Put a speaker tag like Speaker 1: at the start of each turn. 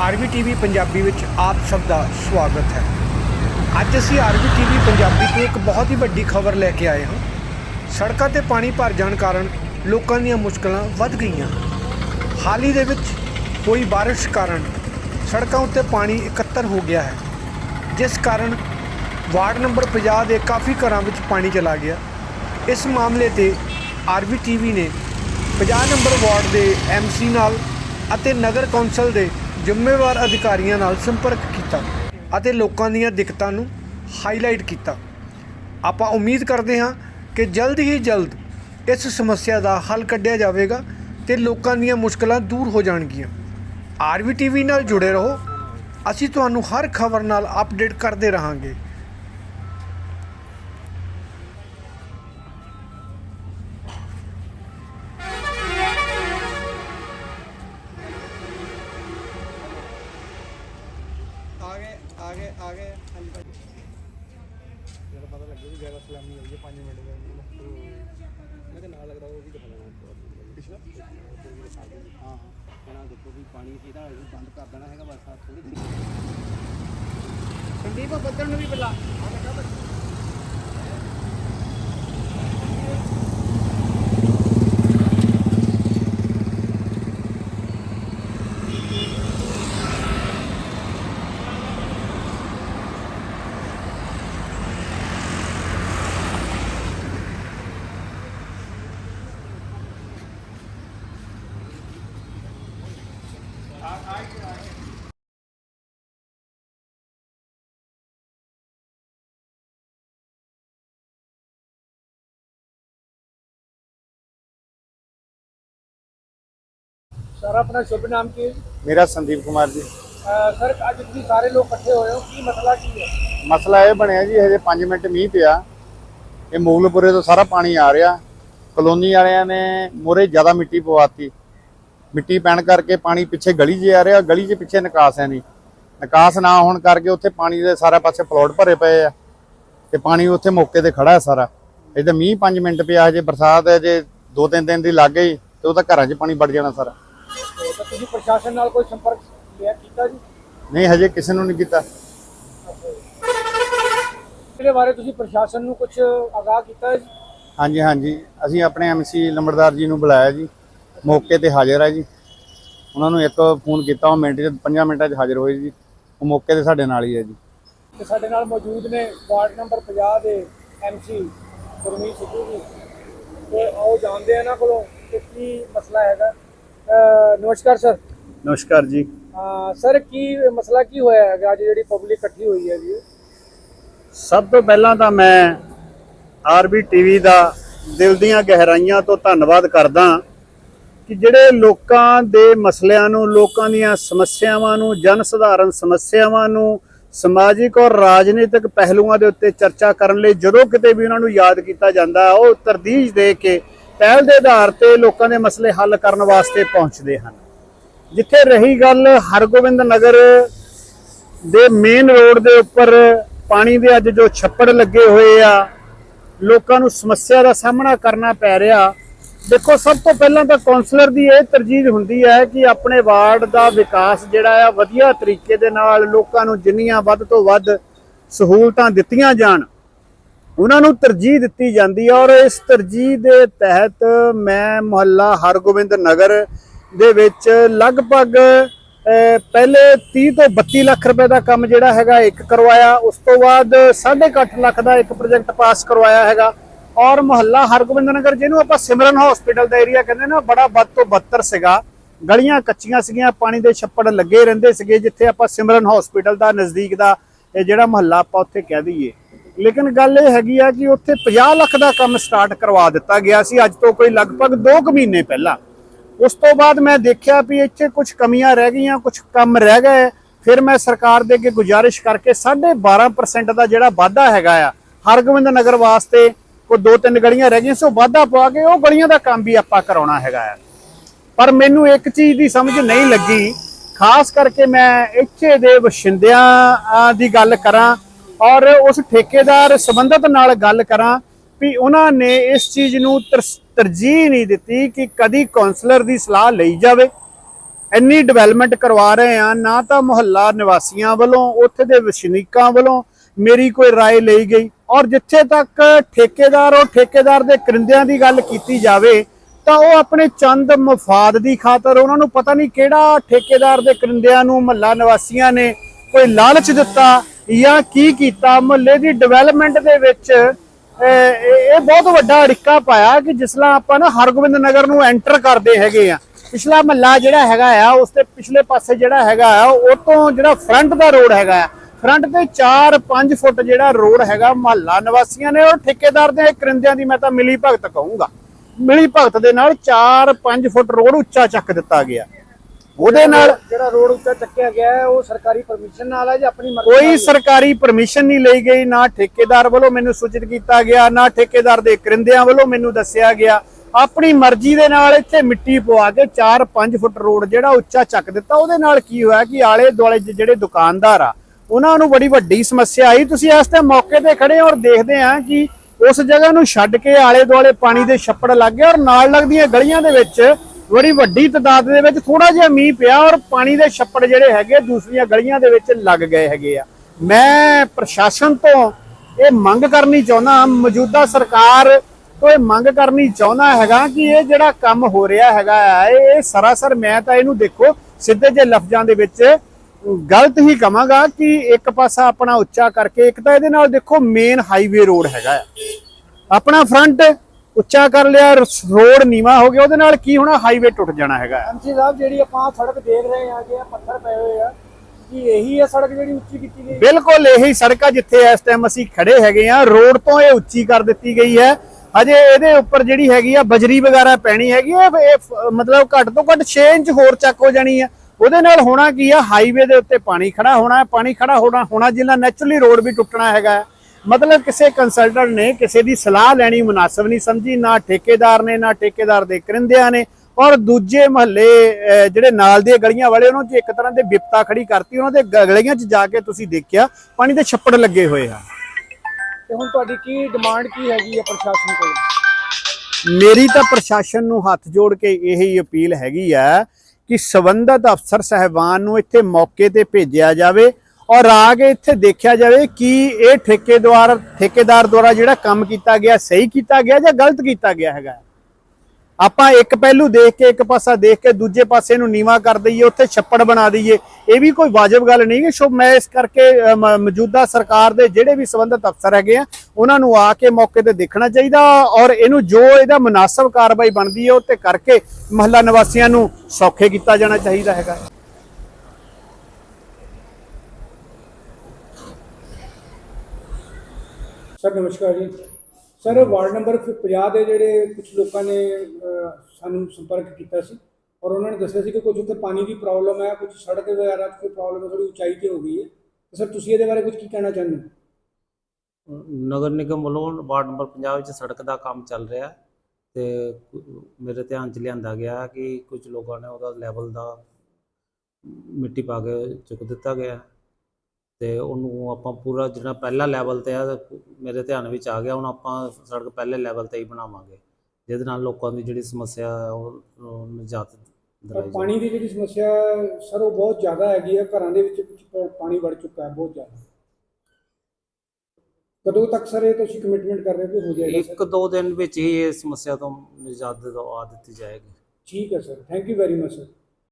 Speaker 1: RV TV Punjabi ਵਿੱਚ ਆਪ ਸਭ ਦਾ ਸਵਾਗਤ ਹੈ। ਅੱਜ ਅਸੀਂ ਆਰਵੀ ਟੀਵੀ ਪੰਜਾਬੀ ਤੋਂ ਇੱਕ ਬਹੁਤ ਹੀ ਵੱਡੀ ਖਬਰ ਲੈ ਕੇ ਆਏ ਹਾਂ। ਸੜਕਾਂ ਤੇ ਪਾਣੀ ਭਰ ਜਾਣ ਕਾਰਨ ਲੋਕਾਂ ਦੀਆਂ ਮੁਸ਼ਕਲਾਂ ਵੱਧ ਗਈਆਂ। ਹਾਲ ਹੀ ਦੇ ਵਿੱਚ ਹੋਈ ਬਾਰਿਸ਼ ਕਾਰਨ ਸੜਕਾਂ ਉੱਤੇ ਪਾਣੀ ਇਕੱਤਰ ਹੋ ਗਿਆ ਹੈ। ਜਿਸ ਕਾਰਨ ਵਾਰਡ ਨੰਬਰ 50 ਦੇ ਕਾਫੀ ਘਰਾਂ ਵਿੱਚ ਪਾਣੀ ਚਲਾ ਗਿਆ। ਇਸ ਮਾਮਲੇ ਤੇ ਆਰਵੀ ਟੀਵੀ ਨੇ 50 ਨੰਬਰ ਵਾਰਡ ਦੇ ਐਮਸੀ ਨਾਲ ਅਤੇ ਨਗਰ ਕੌਂਸਲ ਦੇ ਜ਼ਿੰਮੇਵਾਰ ਅਧਿਕਾਰੀਆਂ ਨਾਲ ਸੰਪਰਕ ਕੀਤਾ ਅਤੇ ਲੋਕਾਂ ਦੀਆਂ ਦਿੱਕਤਾਂ ਨੂੰ ਹਾਈਲਾਈਟ ਕੀਤਾ। ਆਪਾਂ ਉਮੀਦ ਕਰਦੇ ਹਾਂ ਕਿ ਜਲਦ ਹੀ ਜਲਦ ਇਸ ਸਮੱਸਿਆ ਦਾ ਹੱਲ ਕੱਢਿਆ ਜਾਵੇਗਾ ਤੇ ਲੋਕਾਂ ਦੀਆਂ ਮੁਸ਼ਕਲਾਂ ਦੂਰ ਹੋ ਜਾਣਗੀਆਂ। ਆਰਵੀ ਟੀਵੀ ਨਾਲ ਜੁੜੇ ਰਹੋ। ਅਸੀਂ ਤੁਹਾਨੂੰ ਹਰ ਖਬਰ ਨਾਲ ਅਪਡੇਟ ਕਰਦੇ ਰਹਾਂਗੇ।
Speaker 2: ਆਗੇ ਆਗੇ ਹਾਂਜੀ। ਭਾਜੀ ਜਦੋਂ ਪਤਾ ਲੱਗੇ ਵੀ ਜ਼ਿਆਦਾ ਸਲਾਮੀ ਹੋਈ ਹੈ 5 ਮਿੰਟ ਦਾ ਮੈਂ ਤੇ ਨਾਲ ਲੱਗਦਾ ਉਹ ਵੀ ਦਿਖਾਣਾ ਪਿਛਲਾ? ਹਾਂ ਹਾਂ। ਇਹਨਾਂ ਦੇਖੋ ਵੀ ਪਾਣੀ ਇਹਦਾ ਬੰਦ ਕਰ ਦੇਣਾ ਹੈਗਾ ਬਸ ਆ ਥੋੜੀ ਸੰਦੀਪ ਬੱਦਲ ਨੂੰ ਵੀ ਬੁਲਾ।
Speaker 1: ਸਰ ਆਪਣਾ ਸ਼ੁਭ ਨਾਮ ਕੀ ਹੈ
Speaker 2: ਮੇਰਾ ਸੰਦੀਪ ਕੁਮਾਰ ਜੀ।
Speaker 1: ਸਰ ਅੱਜ ਤੁਸੀਂ ਸਾਰੇ ਲੋਕ ਇਕੱਠੇ ਹੋਏ ਹੋ ਕੀ ਮਸਲਾ ਕੀ ਹੈ?
Speaker 2: ਮਸਲਾ ਇਹ ਬਣਿਆ ਜੀ ਹਜੇ 5 ਮਿੰਟ ਮੀਂਹ ਪਿਆ। ਇਹ ਮੂਲਪੁਰੇ ਤੋਂ ਸਾਰਾ ਪਾਣੀ ਆ ਰਿਹਾ। ਕਲੋਨੀ ਵਾਲਿਆਂ ਨੇ ਮੋਰੇ ਜ਼ਿਆਦਾ ਮਿੱਟੀ ਪਵਾਤੀ। ਮਿੱਟੀ ਪੈਣ ਕਰਕੇ ਪਾਣੀ ਪਿੱਛੇ ਗਲੀ 'ਚ ਆ ਰਿਹਾ ਗਲੀ 'ਚ ਪਿੱਛੇ ਨਿਕਾਸ ਹੈ ਨਹੀਂ। ਨਿਕਾਸ ਨਾ ਹੋਣ ਕਰਕੇ ਉੱਥੇ ਪਾਣੀ ਦੇ ਸਾਰਾ ਪਾਸੇ ਪਲੋਟ ਭਰੇ ਪਏ ਆ। ਤੇ ਪਾਣੀ ਉੱਥੇ ਮੌਕੇ ਤੇ ਖੜਾ ਹੈ ਸਾਰਾ। ਇਹ ਤਾਂ ਮੀਂਹ 5 ਮਿੰਟ ਪਿਆ ਹਜੇ ਬਰਸਾਤ ਹੈ ਜੇ 2-3 ਦਿਨ ਦੀ ਲੱਗ ਗਈ ਤੇ ਉਹ ਤਾਂ ਘਰਾਂ 'ਚ ਪਾਣੀ ਵੜ ਜਾਣਾ ਸਾਰਾ।
Speaker 1: ਤਾਂ ਤੁਸੀਂ ਪ੍ਰਸ਼ਾਸਨ ਨਾਲ ਕੋਈ ਸੰਪਰਕ ਲਿਆ ਕੀਤਾ ਜੀ?
Speaker 2: ਨਹੀਂ ਹਜੇ ਕਿਸੇ ਨੂੰ ਨਹੀਂ ਕੀਤਾ।
Speaker 1: ਇਹਦੇ ਬਾਰੇ ਤੁਸੀਂ ਪ੍ਰਸ਼ਾਸਨ ਨੂੰ ਕੁਝ ਆਗਾਹ ਕੀਤਾ ਹੈ ਜੀ?
Speaker 2: ਹਾਂਜੀ ਹਾਂਜੀ। ਅਸੀਂ ਆਪਣੇ ਐਮਸੀ ਲੰਬੜਦਾਰ ਜੀ ਨੂੰ ਬੁਲਾਇਆ ਜੀ। ਮੌਕੇ ਤੇ ਹਾਜ਼ਰ ਹੈ ਜੀ। ਉਹਨਾਂ ਨੂੰ ਇੱਕ ਫੋਨ ਕੀਤਾ ਉਹ ਮਿੰਟ 'ਚ 5 ਮਿੰਟਾਂ 'ਚ ਹਾਜ਼ਰ ਹੋਏ ਜੀ। ਉਹ ਮੌਕੇ ਤੇ ਸਾਡੇ ਨਾਲ ਹੀ ਹੈ ਜੀ।
Speaker 1: ਤੇ ਸਾਡੇ ਨਾਲ ਮੌਜੂਦ ਨੇ ਵਾਰਡ ਨੰਬਰ 50 ਦੇ ਐਮਸੀ ਗੁਰਮੀਤ ਸਿੱਧੂ ਜੀ। ਤੇ ਆਓ ਜਾਣਦੇ ਹਾਂ ਇਹਨਾਂ ਕੋਲੋਂ ਕਿ ਕੀ ਮਸਲਾ ਹੈਗਾ। ਨਮਸਕਾਰ ਸਰ।
Speaker 2: ਨਮਸਕਾਰ ਜੀ।
Speaker 1: ਸਰ ਕੀ ਮਸਲਾ ਕੀ ਹੋਇਆ ਹੈਗਾ? ਅੱਜ ਜਿਹੜੀ ਪਬਲਿਕ ਇਕੱਠੀ ਹੋਈ ਹੈ। ਜੀ
Speaker 3: ਸਭ ਤੋਂ ਪਹਿਲਾਂ ਤਾਂ ਮੈਂ ਆਰਬੀ ਟੀਵੀ ਦਾ ਦਿਲ ਦੀਆਂ ਗਹਿਰਾਈਆਂ ਤੋਂ ਧੰਨਵਾਦ ਕਰਦਾ ਕਿ ਜਿਹੜੇ ਲੋਕਾਂ ਦੇ ਮਸਲਿਆਂ ਨੂੰ ਲੋਕਾਂ ਦੀਆਂ ਸਮੱਸਿਆਵਾਂ ਨੂੰ ਜਨ ਸਧਾਰਨ ਸਮੱਸਿਆਵਾਂ ਨੂੰ ਸਮਾਜਿਕ ਔਰ ਰਾਜਨੀਤਿਕ ਪਹਿਲੂਆਂ ਦੇ ਉੱਤੇ ਚਰਚਾ ਕਰਨ ਲਈ ਜਦੋਂ ਕਿਤੇ ਵੀ ਉਹਨਾਂ ਨੂੰ ਯਾਦ ਕੀਤਾ ਜਾਂਦਾ ਹੈ, ਉਹ ਤਰਦੀਜ ਦੇ ਕੇ ਪਹਿਲ ਦੇ ਆਧਾਰ ਤੇ ਲੋਕਾਂ ਦੇ ਮਸਲੇ ਹੱਲ ਕਰਨ ਵਾਸਤੇ ਪਹੁੰਚਦੇ ਹਨ। ਜਿੱਥੇ ਰਹੀ ਗੱਲ ਹਰਗੋਬਿੰਦ ਨਗਰ ਦੇ ਮੇਨ ਰੋਡ ਦੇ ਉੱਪਰ ਪਾਣੀ ਦੇ ਅੱਜ ਜੋ ਛੱਪੜ ਲੱਗੇ ਹੋਏ ਆ, ਲੋਕਾਂ ਨੂੰ ਸਮੱਸਿਆ ਦਾ ਸਾਹਮਣਾ ਕਰਨਾ ਪੈ ਰਿਹਾ। ਦੇਖੋ, ਸਭ ਤੋਂ ਪਹਿਲਾਂ ਤਾਂ ਕਾਉਂਸਲਰ ਦੀ ਇਹ ਤਰਜੀਹ ਹੁੰਦੀ ਹੈ ਕਿ ਆਪਣੇ ਵਾਰਡ ਦਾ ਵਿਕਾਸ ਜਿਹੜਾ ਆ, ਵਧੀਆ ਤਰੀਕੇ ਦੇ ਨਾਲ ਲੋਕਾਂ ਨੂੰ ਜਿੰਨੀਆਂ ਵੱਧ ਤੋਂ ਵੱਧ ਸਹੂਲਤਾਂ ਦਿੱਤੀਆਂ ਜਾਣ। ਉਹਨਾਂ ਨੂੰ ਤਰਜੀਹ ਦਿੱਤੀ ਜਾਂਦੀ ਹੈ ਔਰ ਇਸ ਤਰਜੀਹ ਦੇ ਤਹਿਤ ਮੈਂ ਮੁਹੱਲਾ ਹਰਗੋਬਿੰਦ ਨਗਰ ਦੇ ਵਿੱਚ ਲਗਭਗ ਪਹਿਲੇ 30 ਤੋਂ 32 ਲੱਖ ਰੁਪਏ ਦਾ ਕੰਮ ਜਿਹੜਾ ਹੈਗਾ ਇੱਕ ਕਰਵਾਇਆ, ਉਸ ਤੋਂ ਬਾਅਦ 8.5 ਲੱਖ ਦਾ ਇੱਕ ਪ੍ਰੋਜੈਕਟ ਪਾਸ ਕਰਵਾਇਆ ਹੈਗਾ। ਔਰ ਮੁਹੱਲਾ ਹਰਗੋਬਿੰਦ ਨਗਰ ਜਿਹਨੂੰ ਆਪਾਂ ਸਿਮਰਨ ਹਸਪੀਟਲ ਦਾ ਏਰੀਆ ਕਹਿੰਦੇ ਨਾ ਬੜਾ ਵੱਧ ਤੋਂ ਬੱਤਰ ਸੀਗਾ। ਗਲੀਆਂ ਕੱਚੀਆਂ ਸੀਗੀਆਂ, ਪਾਣੀ ਦੇ ਛੱਪੜ ਲੱਗੇ ਰਹਿੰਦੇ ਸੀਗੇ, ਜਿੱਥੇ ਆਪਾਂ ਸਿਮਰਨ ਹਸਪੀਟਲ ਦਾ ਨਜ਼ਦੀਕ ਦਾ ਜਿਹੜਾ ਮੁਹੱਲਾ ਆਪਾਂ ਉੱਥੇ ਕਹਿ ਦਈਏ। ਲੇਕਿਨ ਗੱਲ ਇਹ ਹੈਗੀ ਆ ਕਿ ਉੱਥੇ 50 ਲੱਖ ਦਾ ਕੰਮ ਸਟਾਰਟ ਕਰਵਾ ਦਿੱਤਾ ਗਿਆ ਸੀ, ਅੱਜ ਤੋਂ ਕੋਈ ਲਗਭਗ 2 ਕੁ ਮਹੀਨੇ ਪਹਿਲਾਂ। ਉਸ ਤੋਂ ਬਾਅਦ ਮੈਂ ਦੇਖਿਆ ਵੀ ਇੱਥੇ ਕੁਝ ਕਮੀਆਂ ਰਹਿ ਗਈਆਂ, ਕੁਝ ਕੰਮ ਰਹਿ ਗਏ। ਫਿਰ ਮੈਂ ਸਰਕਾਰ ਦੇ ਅੱਗੇ ਗੁਜ਼ਾਰਿਸ਼ ਕਰਕੇ 12.5% ਦਾ ਜਿਹੜਾ ਵਾਧਾ ਹੈਗਾ ਆ, ਹਰਗੋਬਿੰਦ ਨਗਰ ਵਾਸਤੇ ਕੋਈ ਦੋ ਤਿੰਨ ਗਲੀਆਂ ਰਹਿ ਗਈਆਂ ਸੋ ਵਾਧਾ ਪਵਾ ਕੇ ਉਹ ਗਲੀਆਂ ਦਾ ਕੰਮ ਵੀ ਆਪਾਂ ਕਰਾਉਣਾ ਹੈਗਾ ਆ। ਪਰ ਮੈਨੂੰ ਇੱਕ ਚੀਜ਼ ਦੀ ਸਮਝ ਨਹੀਂ ਲੱਗੀ। ਖਾਸ ਕਰਕੇ ਮੈਂ ਇੱਥੇ ਦੇ ਵਸਿੰਦਿਆਂ ਦੀ ਗੱਲ ਕਰਾਂ ਔਰ ਉਸ ਠੇਕੇਦਾਰ ਸੰਬੰਧਤ ਨਾਲ ਗੱਲ ਕਰਾਂ ਵੀ ਉਹਨਾਂ ਨੇ ਇਸ ਚੀਜ਼ ਨੂੰ ਤਰਸ- ਤਰਜੀਹ ਨਹੀਂ ਦਿੱਤੀ ਕਿ ਕਦੀ ਕਾਉਂਸਲਰ ਦੀ ਸਲਾਹ ਲਈ ਜਾਵੇ ਇੰਨੀ ਡਿਵੈਲਪਮੈਂਟ ਕਰਵਾ ਰਹੇ ਆ ਨਾ ਤਾਂ ਮੁਹੱਲਾ ਨਿਵਾਸੀਆਂ ਵੱਲੋਂ ਉੱਥੇ ਦੇ ਵਸਨੀਕਾਂ ਵੱਲੋਂ ਮੇਰੀ ਕੋਈ رائے ਲਈ ਗਈ ਔਰ ਜਿੱਥੇ ਤੱਕ ਠੇਕੇਦਾਰ ਔਰ ਠੇਕੇਦਾਰ ਦੇ ਕਰਿੰਦਿਆਂ ਦੀ ਗੱਲ ਕੀਤੀ ਜਾਵੇ ਤਾਂ ਉਹ ਆਪਣੇ ਚੰਦ ਮਫਾਦ ਦੀ ਖਾਤਰ ਉਹਨਾਂ ਨੂੰ ਪਤਾ ਨਹੀਂ ਕਿਹੜਾ ਠੇਕੇਦਾਰ ਦੇ ਕਰਿੰਦਿਆਂ ਨੂੰ ਮੁਹੱਲਾ ਨਿਵਾਸੀਆਂ ਨੇ ਕੋਈ ਲਾਲਚ ਦਿੱਤਾ ਜਾਂ ਕੀ ਕੀਤਾ, ਮੁਹੱਲੇ ਦੀ ਡਿਵੈਲਪਮੈਂਟ ਦੇ ਵਿੱਚ ਇਹ ਬਹੁਤ ਵੱਡਾ ਅੜਿੱਕਾ ਪਾਇਆ ਕਿ ਜਿਸ ਆਪਾਂ ਨਾ ਹਰਗੋਬਿੰਦ ਨਗਰ ਨੂੰ ਐਂਟਰ ਕਰਦੇ ਹੈਗੇ ਆ। ਪਿਛਲਾ ਮਹੱਲਾ ਜਿਹੜਾ ਹੈਗਾ ਆ, ਉਸ ਦੇ ਪਿਛਲੇ ਪਾਸੇ ਜਿਹੜਾ ਹੈਗਾ ਆ, ਉਹ ਤੋਂ ਜਿਹੜਾ ਫਰੰਟ ਦਾ ਰੋਡ ਹੈਗਾ ਆ ਫਰੰਟ ਤੇ 4-5 ਫੁੱਟ ਜਿਹੜਾ ਰੋਡ ਹੈਗਾ, ਮਹੱਲਾ ਨਿਵਾਸੀਆਂ ਨੇ ਔਰ ਠੇਕੇਦਾਰ ਦੇ, ਕਰਿੰਦਿਆਂ ਦੀ ਮੈਂ ਤਾਂ ਮਿਲੀ ਭਗਤ ਕਹੂੰਗਾ। ਮਿਲੀ ਭਗਤ ਦੇ ਨਾਲ 4-5 ਫੁੱਟ ਰੋਡ ਉੱਚਾ ਚੱਕ ਦਿੱਤਾ ਗਿਆ। ਉਹਦੇ ਨਾਲ
Speaker 1: ਜਿਹੜਾ ਰੋਡ ਉੱਤੇ ਚੱਕਿਆ ਗਿਆ ਹੈ ਉਹ ਸਰਕਾਰੀ ਪਰਮਿਸ਼ਨ ਨਾਲ ਹੈ ਜਾਂ ਆਪਣੀ ਮਰਜ਼ੀ
Speaker 3: ਕੋਈ ਸਰਕਾਰੀ ਪਰਮਿਸ਼ਨ ਨਹੀਂ ਲਈ ਗਈ ਨਾ ਠੇਕੇਦਾਰ ਵੱਲੋਂ ਮੈਨੂੰ ਸੂਚਿਤ ਕੀਤਾ ਗਿਆ ਨਾ ਠੇਕੇਦਾਰ ਦੇ ਕਰਿੰਦਿਆਂ ਵੱਲੋਂ ਮੈਨੂੰ ਦੱਸਿਆ ਗਿਆ। ਆਪਣੀ ਮਰਜ਼ੀ ਦੇ ਨਾਲ ਇੱਥੇ ਮਿੱਟੀ ਪਵਾ ਕੇ 4-5 ਫੁੱਟ ਰੋਡ ਜਿਹੜਾ ਉੱਚਾ ਚੱਕ ਦਿੱਤਾ ਉਹਦੇ ਨਾਲ ਕੀ ਹੋਇਆ ਕਿ ਆਲੇ ਦੁਆਲੇ ਜਿਹੜੇ ਦੁਕਾਨਦਾਰ ਆ ਉਹਨਾਂ ਨੂੰ ਬੜੀ ਵੱਡੀ ਸਮੱਸਿਆ ਆਈ। ਤੁਸੀਂ ਇਸ ਤੇ ਮੌਕੇ ਤੇ ਖੜੇ ਹੋ ਔਰ ਦੇਖਦੇ ਆ ਕਿ ਉਸ ਜਗ੍ਹਾ ਨੂੰ ਛੱਡ ਕੇ ਆਲੇ ਦੁਆਲੇ ਪਾਣੀ ਦੇ ਛੱਪੜ ਲੱਗ ਗਏ ਔਰ ਨਾਲ ਲੱਗਦੀਆਂ ਗਲੀਆਂ ਦੇ ਵਿੱਚ ਬੜੀ ਵੱਡੀ ਤਦਾਦ ਦੇ ਵਿੱਚ ਥੋੜਾ ਜਿਹਾ ਮੀਂਹ ਪਿਆ ਔਰ ਪਾਣੀ ਦੇ ਛੱਪੜ ਜਿਹੜੇ ਹੈਗੇ ਦੂਸਰੀਆਂ ਗਲੀਆਂ ਦੇ ਵਿੱਚ ਲੱਗ ਗਏ ਹੈਗੇ ਆ। ਮੈਂ ਪ੍ਰਸ਼ਾਸਨ ਤੋਂ ਇਹ ਮੰਗ ਕਰਨੀ ਚਾਹੁੰਦਾ ਮੌਜੂਦਾ ਸਰਕਾਰ ਤੋਂ ਇਹ ਮੰਗ ਕਰਨੀ ਚਾਹੁੰਦਾ ਹੈਗਾ ਕਿ ਇਹ ਜਿਹੜਾ ਕੰਮ ਹੋ ਰਿਹਾ ਹੈਗਾ ਆ, ਇਹ ਸਰਾਸਰ ਮੈਂ ਤਾਂ ਇਹਨੂੰ ਦੇਖੋ ਸਿੱਧੇ ਜੇ ਲਫ਼ਜ਼ਾਂ ਦੇ ਵਿੱਚ ਗਲਤ ਹੀ ਕਵਾਂਗਾ ਕਿ ਇੱਕ ਪਾਸਾ ਆਪਣਾ ਉੱਚਾ ਕਰਕੇ ਇੱਕ ਤਾਂ ਇਹਦੇ ਨਾਲ ਦੇਖੋ ਮੇਨ ਹਾਈਵੇ ਰੋਡ ਹੈਗਾ ਆ। ਆਪਣਾ ਫਰੰਟ ਉੱਚਾ ਕਰ ਲਿਆ ਰੋਡ ਨੀਵਾ ਹੋ ਗਿਆ ਉਹਦੇ ਨਾਲ ਕੀ ਹੋਣਾ? ਹਾਈਵੇ ਟੁੱਟ ਜਾਣਾ ਹੈਗਾ।
Speaker 1: ਐਮਸੀ ਸਾਹਿਬ ਜਿਹੜੀ ਆਪਾਂ ਸੜਕ ਦੇਖ ਰਹੇ ਹਾਂ ਕਿ ਪੱਥਰ ਪਏ ਹੋਏ ਆ ਕਿ ਇਹੀ ਹੈ ਸੜਕ ਜਿਹੜੀ ਉੱਚੀ ਕੀਤੀ ਗਈ?
Speaker 3: ਬਿਲਕੁਲ ਇਹੀ ਸੜਕ ਆ ਜਿੱਥੇ ਇਸ ਟਾਈਮ ਅਸੀਂ ਖੜੇ ਹੈਗੇ ਆ ਰੋਡ ਤੋਂ ਇਹ ਉੱਚੀ ਕਰ ਦਿੱਤੀ ਗਈ ਹੈ। ਹਜੇ ਇਹਦੇ ਉੱਪਰ ਜਿਹੜੀ ਹੈਗੀ ਆ ਬਜਰੀ ਵਗੈਰਾ ਪੈਣੀ ਹੈਗੀ ਆ ਇਹ ਮਤਲਬ ਘੱਟ ਤੋਂ ਘੱਟ 6 ਇੰਚ ਹੋਰ ਚੱਕ ਹੋ ਜਾਣੀ ਆ। ਉਹਦੇ ਨਾਲ ਹੋਣਾ ਕੀ ਆ ਹਾਈਵੇ ਦੇ ਉੱਤੇ ਪਾਣੀ ਖੜਾ ਹੋਣਾ ਹੈ ਪਾਣੀ ਖੜਾ ਹੋਣਾ ਹੋਣਾ ਜਿੰਨਾ ਨੈਚੁਰਲੀ ਰੋਡ ਵੀ ਟੁੱਟਣਾ ਹੈਗਾ। ਹੈ। ਮਤਲਬ ਕਿਸੇ ਕੰਸਲਟੈਂਟ ਨੇ ਕਿਸੇ ਦੀ ਸਲਾਹ ਲੈਣੀ ਮੁਨਾਸਬ ਨਹੀਂ ਸਮਝੀ ਨਾ ਠੇਕੇਦਾਰ ਨੇ ਨਾ ਠੇਕੇਦਾਰ ਦੇ ਕਰਿੰਦਿਆਂ ਨੇ ਔਰ ਦੂਜੇ ਮਹੱਲੇ ਜਿਹੜੇ ਨਾਲ ਦੀਆਂ ਗਲੀਆਂ ਵਾਲੇ ਉਹਨਾਂ 'ਚ ਇੱਕ ਤਰ੍ਹਾਂ ਦੇ ਵਿਪਤਾ ਖੜੀ ਕਰਤੀ ਉਹਨਾਂ ਦੇ ਗਲੀਆਂ 'ਚ ਜਾ ਕੇ ਤੁਸੀਂ ਦੇਖਿਆ ਪਾਣੀ ਦੇ ਛੱਪੜ ਲੱਗੇ ਹੋਏ ਆ।
Speaker 1: ਤੇ ਹੁਣ ਤੁਹਾਡੀ ਕੀ ਡਿਮਾਂਡ ਕੀ ਹੈਗੀ ਹੈ ਪ੍ਰਸ਼ਾਸਨ ਕੋਲ?
Speaker 3: ਮੇਰੀ ਤਾਂ ਪ੍ਰਸ਼ਾਸਨ ਨੂੰ ਹੱਥ ਜੋੜ ਕੇ ਇਹੀ ਅਪੀਲ ਹੈਗੀ ਆ ਕਿ ਸਬੰਧਤ ਅਫਸਰ ਸਹਿਬਾਨ ਨੂੰ ਇੱਥੇ ਮੌਕੇ ਤੇ ਭੇਜਿਆ ਜਾਵੇ ਔਰ ਆ ਕੇ ਇੱਥੇ ਦੇਖਿਆ ਜਾਵੇ ਕਿ ਇਹ ਠੇਕੇਦਾਰ ਠੇਕੇਦਾਰ ਦੁਆਰਾ ਜਿਹੜਾ ਕੰਮ ਕੀਤਾ ਗਿਆ ਸਹੀ ਕੀਤਾ ਗਿਆ ਜਾਂ ਗਲਤ ਕੀਤਾ ਗਿਆ ਹੈਗਾ? ਆਪਾਂ ਇੱਕ ਪਹਿਲੂ ਦੇਖ ਕੇ, ਇੱਕ ਪਾਸਾ ਦੇਖ ਕੇ, ਦੂਜੇ ਪਾਸੇ ਨੂੰ ਨੀਵਾ ਕਰ ਦਈਏ, ਉੱਥੇ ਛੱਪੜ ਬਣਾ ਦਈਏ। ਇਹ ਵੀ ਕੋਈ ਵਾਜਬ ਗੱਲ ਨਹੀਂ ਹੈ। ਸੋ ਮੈਂ ਇਸ ਕਰਕੇ ਮੌਜੂਦਾ ਸਰਕਾਰ ਦੇ ਜਿਹੜੇ ਵੀ ਸੰਬੰਧਿਤ ਅਫਸਰ ਹੈਗੇ ਆ, ਉਹਨਾਂ ਨੂੰ ਆ ਕੇ ਮੌਕੇ ਤੇ ਦੇਖਣਾ ਚਾਹੀਦਾ ਔਰ ਇਹਨੂੰ ਜੋ ਇਹਦਾ ਮੁਨਾਸਬ ਕਾਰਵਾਈ ਬਣਦੀ ਹੈ, ਉਹ ਤੇ ਕਰਕੇ ਮਹੱਲਾ ਨਿਵਾਸੀਆਂ ਨੂੰ ਸੌਖੇ ਕੀਤਾ ਜਾਣਾ ਚਾਹੀਦਾ ਹੈਗਾ।
Speaker 1: ਸਰ ਨਮਸਕਾਰ ਜੀ। ਸਰ ਵਾਰਡ ਨੰਬਰ 50 ਦੇ ਜਿਹੜੇ ਕੁਝ ਲੋਕਾਂ ਨੇ ਅਹ, ਸਾਨੂੰ ਸੰਪਰਕ ਕੀਤਾ ਸੀ ਔਰ ਉਹਨਾਂ ਨੇ ਦੱਸਿਆ ਸੀ ਕਿ ਕੁਝ ਉੱਥੇ ਪਾਣੀ ਦੀ ਪ੍ਰੋਬਲਮ ਹੈ ਕੁਝ ਸੜਕ ਵਗੈਰਾ 'ਚ ਕੋਈ ਪ੍ਰੋਬਲਮ ਹੈ ਥੋੜੀ ਉਚਾਈ ਤੇ ਹੋ ਗਈ ਹੈ। ਤੇ ਸਰ ਤੁਸੀਂ ਇਹਦੇ ਬਾਰੇ ਕੁਝ ਕੀ ਕਹਿਣਾ ਚਾਹੁੰਦੇ ਹੋ?
Speaker 4: ਨਗਰ ਨਿਗਮ ਵੱਲੋਂ ਵਾਰਡ ਨੰਬਰ 50 ਵਿੱਚ ਸੜਕ ਦਾ ਕੰਮ ਚੱਲ ਰਿਹਾ ਹੈ ਤੇ ਕੁ- ਮੇਰੇ ਧਿਆਨ 'ਚ ਲਿਆਂਦਾ ਗਿਆ ਕਿ ਕੁਝ ਲੋਕਾਂ ਨੇ ਉਹਦਾ ਲੈਵਲ ਦਾ ਮਿੱਟੀ ਪਾ ਕੇ ਚੁੱਕ ਦਿੱਤਾ ਗਿਆ ਹੈ। ਤੇ ਉਹਨੂੰ ਆਪਾਂ ਪੂਰਾ ਜਿਹੜਾ ਪਹਿਲਾ ਲੈਵਲ ਤੇ ਆ ਮੇਰੇ ਧਿਆਨ ਵਿੱਚ ਆ ਗਿਆ ਹੁਣ ਆਪਾਂ ਸੜਕ ਪਹਿਲੇ ਲੈਵਲ ਤੇ ਹੀ ਬਣਾਵਾਂਗੇ ਜਿਹਦੇ ਨਾਲ ਲੋਕਾਂ ਦੀ ਜਿਹੜੀ ਸਮੱਸਿਆ ਹੈ ਉਹ ਨਿਜਾਤ ਜਾਵੇ।
Speaker 1: ਪਾਣੀ ਦੀ ਜਿਹੜੀ ਸਮੱਸਿਆ ਸਰ ਉਹ ਬਹੁਤ ਜ਼ਿਆਦਾ ਹੈਗੀ ਹੈ ਘਰਾਂ ਦੇ ਵਿੱਚ ਪਾਣੀ ਵੜ ਚੁੱਕਾ ਹੈ ਬਹੁਤ ਜ਼ਿਆਦਾ। ਕਦੋਂ ਤੱਕ ਸਰ ਇਹ ਤੁਸੀਂ ਕਮਿਟਮੈਂਟ ਕਰ ਰਹੇ ਹੋ ਕਿ ਹੋ ਜਾਏਗਾ
Speaker 4: ਇੱਕ ਦੋ ਦਿਨ ਵਿੱਚ ਹੀ ਇਸ ਸਮੱਸਿਆ ਤੋਂ ਨਿਜਾਤ ਦਵਾ ਦਿੱਤੀ ਜਾਏਗੀ।
Speaker 1: ਠੀਕ ਹੈ sir thank you very much sir